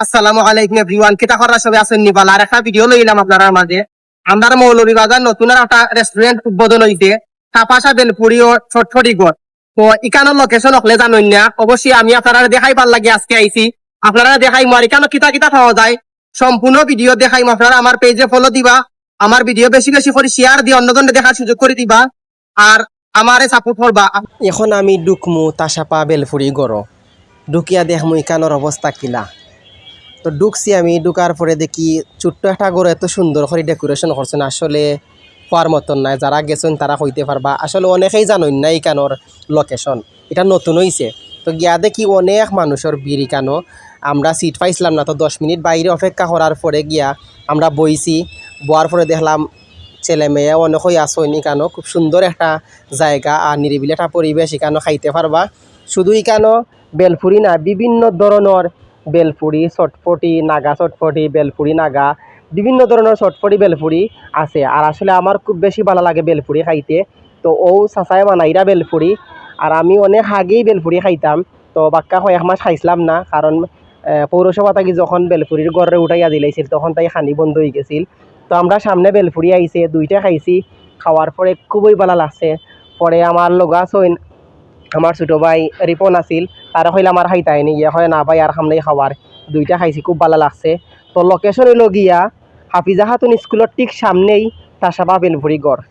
আসসালামু আলাইকুম এভরিওয়ান, কিতা করা সবাই আছেন নিবাল? আর একটা ভিডিও লইলাম আপনারা মাঝে। আমরা মৌলভীবাজার নতুন একটা রেস্টুরেন্ট উদ্বোধন হইছে তাপাসা বেলপুরি ও ছটফটি তো ইকানোর লোকেশন হকলে জানেন না। অবশ্যই আমি আপনারা দেখাই ভালো লাগে আজকে আইছি। আপনারা দেখাই আর ইকানো কিতা কিতা পাওয়া যায়। সম্পূর্ণ ভিডিও দেখাই আপনারা আমার পেজে ফলো দিবা। আমার ভিডিও বেশি বেশি করে শেয়ার দিয়ে অন্যজনকে দেখার সুযোগ করে দিবা। আর আমারে সাপোর্ট করবা এখন আমি ডুকমু তাসাপা বেলফুরি গড়। ডুকিয়া দেখমু ইকানোর অবস্থা কিলা। তো ডুকছি আমি ডুকার পরে দেখি ছোট্ট একটা গড় এত সুন্দর করে ডেকোরেশন করছেন আসলে হওয়ার মতন নাই, যারা গেছেন তারা হইতে পারবা। আসলে অনেকেই জানেন না ইকানোর লোকেশন এটা নতুন হইছে। তো গিয়া দেখি অনেক মানুষের ভিড় ইকানো আমরা সিট পাইছিলাম না, তো দশ মিনিট বাইরে অপেক্ষা করার পরে গিয়া আমরা বইছি। বয়ার পরে দেখলাম ছেলে মেয়ে অনেকই আসইন ইকানো খুব সুন্দর একটা জায়গা আর নিরিবিলি একটা পরিবেশ এখানে, খাইতে পারবা। শুধু এখানো বেলফুরি না, বিভিন্ন ধরনের বেলফুরি চটপটি নাগা চটপটি বেলফুরি নাগা, বিভিন্ন ধরনের চটপটি বেলফুরি আছে। আর আসলে আমার খুব বেশি ভালো লাগে বেলফুরি খাইতে। তো ও চাচাই বানাইরা বেলফুরি আর আমি অনেক আগেই বেলফুরি খাইতাম। তো বাক্কা কয়েক মাস খাইছিলাম না। কারণ পৌরসভা থাকি যখন বেলফুরির গড়ে উঠাইয়া দিলাইছিল, তখন তাই খানি বন্ধ হয়ে গেছিল। তো আমরা সামনে বেলফুরি আইছে, দুইটা খাইছি। খাওয়ার পরে খুবই ভালো লাগছে। পরে আমার লগা আমার ছোটো ভাই রিপন আছিল তারা হইলে আমার খাইতাই নি গিয়া হয়, না ভাই আর সামনেই খাওয়ার দুইটা খাইছি, খুব ভালো লাগছে। তো লোকেশন হইল গিয়া, হাফিজা খাতুন স্কুলের ঠিক সামনেই তাসাবা বেলভুড়ি গড়।